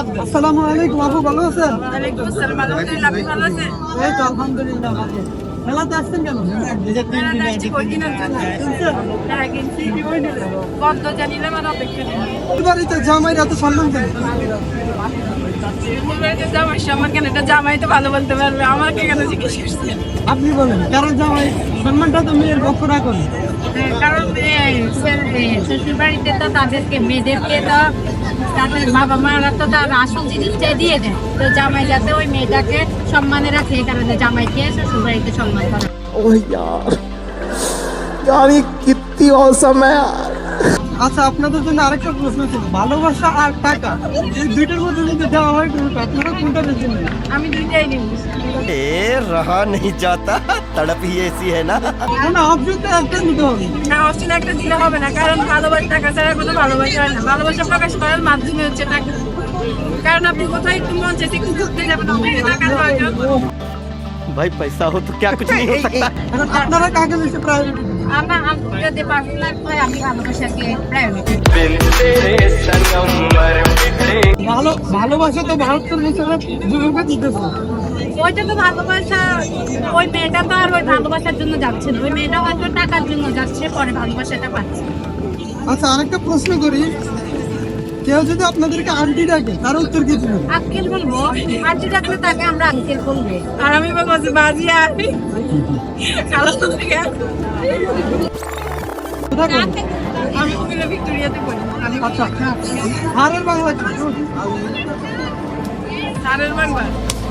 আসসালামু আলাইকুম আপু ভালো আছেন? এই তো আলহামদুলিল্লাহ মেলাতে আসছেন কেন? জামাই তো ভালো বলতে পারবে আপনি বলেন কারণ জামাই সম্মানটা তো মেয়ের পক্ষ রাখুন হ্যাঁ, কারণ শ্বশুর বাড়িতে তো তাদেরকে মেয়েদেরকে তো তাদের বাবা মারা তো তার আসল জিনিসটাই দিয়ে দেয়। তো জামাই যাতে ওই মেয়েটাকে সম্মানে রাখে, এই কারণে জামাইকে শ্বশুরবাড়িতে সম্মান করে। ওই আমি কিত্তি অসম আচ্ছা আপনাদের জন্য আরেকটা প্রশ্ন ছিল ভালোবাসা আর টাকা এই দুইটার মধ্যে যদি দেওয়া হয় কোনটা আপনারা কোনটা বেছে নেবেন আমি দুইটাই নিব ए, रहा नहीं जाता तड़प ही ऐसी है ना না অপশন তো একটা নিতে হবে না অপশন একটা দিলে হবে না কারণ ভালোবাসা টাকা ছাড়া কোনো ভালোবাসা হয় না ভালোবাসা প্রকাশ করার মাধ্যমে হচ্ছে টাকা কারণ আপনি কোথাও একটু মন চাইছে একটু ঘুরতে যাবেন আপনাকে টাকার প্রয়োজন भाई पैसा हो तो क्या कुछ नहीं हो सकता এখন আপনারা কাকে বেশি প্রায়োরিটি আমার যদি হয় আমি ভালোবাসাকে প্রায়োরিটি ভালো ভালোবাসা তো ভারতের যুবকে দিতেছে ওইটা তো ভালোবাসা ওই মেয়েটা তো আর ওই ভালোবাসার জন্য যাচ্ছে না। ওই মেয়েটা হয়তো টাকার জন্য যাচ্ছে পরে ভালোবাসাটা পাচ্ছে। আচ্ছা আরেকটা প্রশ্ন করি। কেউ যদি আপনাদেরকে আন্টি ডাকে তার উত্তর কি দিবেন? আঙ্কেল বলব আন্টি ডাকলে তাকে আমরা আঙ্কেল বলব। আর আমি বলব যে বাজি আমি কালো থেকে? আমি কুমিল্লা ভিক্টোরিয়াতে পড়ি। আচ্ছা হারের বাংলা কি? সারের বাংলা।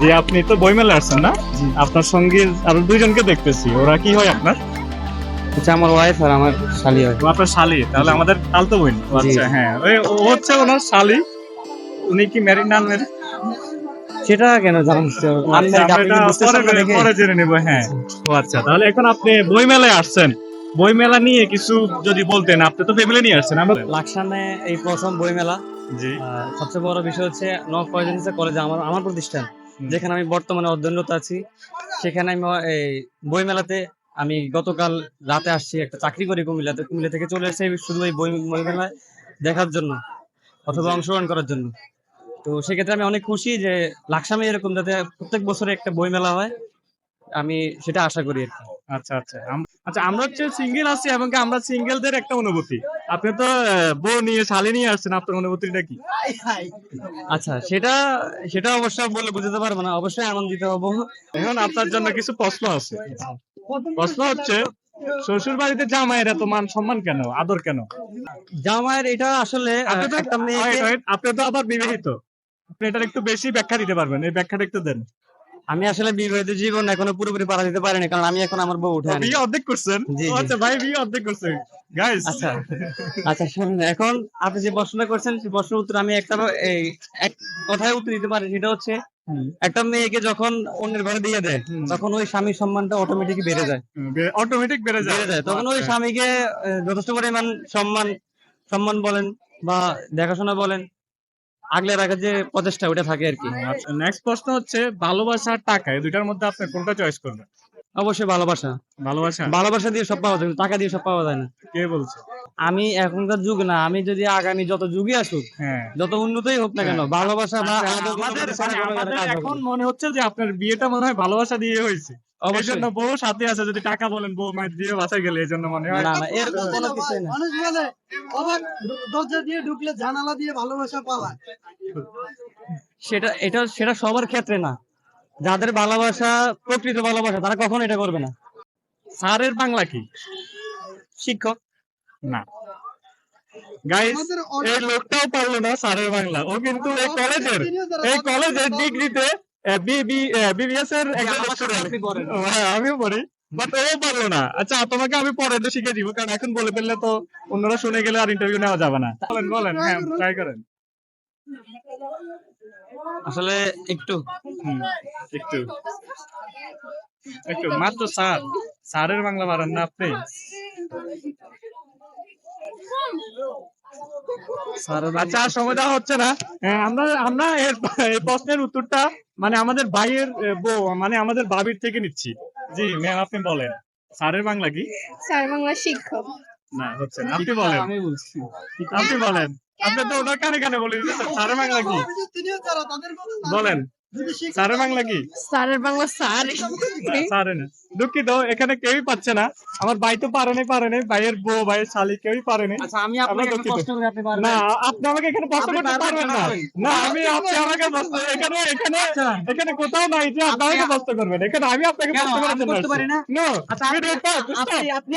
জি আপনি তো বইমেলা আসছেন না? আপনার সঙ্গে আরও দুইজনকে দেখতেছি। ওরা কি হয় আপনার? আচ্ছা আমার ওয়াইফ আর আমার শালি হয়। আপনার শালি তাহলে আমাদের তালতো বোন। আচ্ছা হ্যাঁ। ওই- ও হচ্ছে ওনার শালি। উনি কি ম্যারিড নান ম্যারিড সেটা কেন পরে? পরে জেনে নেব হ্যাঁ। ও আচ্ছা তাহলে এখন আপনি বইমেলায় আসছেন। বইমেলা নিয়ে কিছু যদি বলতেন আপনি তো ফ্যামিলি নিয়ে আসছেন আমরা লাকসামে এই প্রথম বইমেলা। জি। সবচেয়ে বড় বিষয় হচ্ছে পয়েন্ট কলেজে আমার আমার প্রতিষ্ঠান। যেখানে আমি বর্তমানে অধ্যয়নরত আছি সেখানে আমি এই বইমেলাতে আমি গতকাল রাতে আসছি একটা চাকরি করি কুমিল্লাতে কুমিল্লা থেকে চলে এসেছি শুধু এই বই বইমেলায় দেখার জন্য অথবা অংশগ্রহণ করার জন্য। তো সেক্ষেত্রে আমি অনেক খুশি যে লাকসামে এরকম যাতে প্রত্যেক বছরে একটা বইমেলা হয় আমি সেটা আশা করি। আচ্ছা আচ্ছা। আচ্ছা আমরা হচ্ছে সিঙ্গেল আছি এবং আমরা সিঙ্গেলদের একটা অনুভূতি। আপনি তো বউ নিয়ে শালি নিয়ে আসছেন আপনার অনুভূতিটা কি? আচ্ছা সেটা সেটা অবশ্যই বলে বুঝতে পারব না অবশ্যই আনন্দিত হব। এখন আপনার জন্য কিছু প্রশ্ন আছে। প্রশ্ন হচ্ছে শ্বশুর বাড়িতে জামাইয়ের এত মান সম্মান কেন? আদর কেন? জামাইয়ের এটা আসলে তো আপনি তো আবার বিবাহিত। আপনি এটার একটু বেশি ব্যাখ্যা দিতে পারবেন এই ব্যাখ্যাটা একটু দেন। আমি আসলে বিবাহিত জীবন এখনও পুরোপুরি পারা দিতে পারিনি কারণ আমি এখন আমার বউ উঠে বিয়ে অর্ধেক করছেন। আচ্ছা ভাই বিয়ে অর্ধেক করছেন। গাইস আচ্ছা আচ্ছা শুনুন এখন আপনি যে প্রশ্নটা করছেন সেই প্রশ্নের উত্তর আমি একটা এই এক কথায় উত্তর দিতে পারি সেটা হচ্ছে একটা মেয়েকে যখন অন্যের ঘরে দিয়ে দেয় তখন ওই স্বামীর সম্মানটা অটোমেটিক বেড়ে যায়। অটোমেটিক বেড়ে যায়। বেড়ে যায়। তখন ওই আচ্ছা। স্বামীকে যথেষ্ট পরিমাণ সম্মান সম্মান বলেন বা দেখাশোনা বলেন আগলে রাখার যে প্রচেষ্টা ওটা থাকে আর কি। আচ্ছা নেক্সট প্রশ্ন হচ্ছে ভালোবাসা আর টাকা এই দুইটার মধ্যে আপনি কোনটা চয়েস করবেন? অবশ্যই ভালোবাসা। ভালোবাসা? ভালোবাসা দিয়ে সব পাওয়া যায় টাকা দিয়ে সব পাওয়া যায় না। কে বলছে? আমি এখনকার যুগ না আমি যদি আগামী যত যুগে আসুক হ্যাঁ। যত উন্নতই হোক না কেন ভালোবাসা আচ্ছা, আমাদের ভালোবাসা না। এখন মনে হচ্ছে যে আপনার বিয়েটা মনে হয় ভালোবাসা দিয়ে হয়েছে। অবশ্যই। বউ সাথে আছে যদি টাকা বলেন বউ মায়ের দিয়ে বাসায় গেলে এই জন্য মনে হয়। না না এরকম কোনো কিছুই না মানুষ বলে অবাক দরজা দিয়ে ঢুকলে জানালা দিয়ে ভালোবাসা পালায় সেটা এটা সেটা সবার ক্ষেত্রে না। যাদের ভালোবাসা প্রকৃত ভালোবাসা তারা কখনো এটা করবে না। স্যারের বাংলা কি? শিক্ষক। না। গাইস এই লোকটাও পারল না স্যারের বাংলা। ও কিন্তু এই কলেজের এই কলেজের ডিগ্রিতে বিবিএস এর হ্যাঁ আমিও পড়ি। বাট ও পারল না। আচ্ছা তোমাকে আমি পরে একটু শিখে দিব কারণ এখন বলে ফেললে তো অন্যরা শুনে গেলে আর ইন্টারভিউ নেওয়া যাবে না। বলেন বলেন হ্যাঁ ট্রাই করেন। আসলে একটু একটু। একটু মাত্র স্যার। স্যারের বাংলা পারেন না আপনি। আচ্ছা সময় দেওয়া হচ্ছে না। হ্যাঁ, আমরা আমরা এর এই প্রশ্নের উত্তরটা মানে আমাদের ভাইয়ের বউ মানে আমাদের বাবির থেকে নিচ্ছি। জি ম্যাম আপনি বলেন। স্যারের বাংলা কি? স্যার বাংলা শিক্ষক। না হচ্ছে না। আপনি বলেন। আমি বলছি। আপনি বলেন। আপনি তো ওটা কানে কানে বলেন। দিচ্ছেন স্যারের বাংলা কি? তিনিও যারা তাদের কথা বলেন। স্যারের বাংলা কি? স্যারের বাংলা স্যার পারে না দুঃখিত এখানে কেউই পাচ্ছে না। আমার ভাই তো পারে নাই পারে নাই। ভাইয়ের বউ ভাইয়ের শালি কেউই পারে নাই। আচ্ছা আমি আপনাকে প্রশ্ন না আপনি আমাকে এখানে প্রশ্ন করতে পারবেন, না। না আমি আপনি আমাকে প্রশ্ন এখানে এখানে আচ্ছা। এখানে কোথাও নাই যে আপনি আমাকে প্রশ্ন করবেন। এখানে আমি আপনাকে? প্রশ্ন করতে পারি না? নো আচ্ছা আপনি আপনি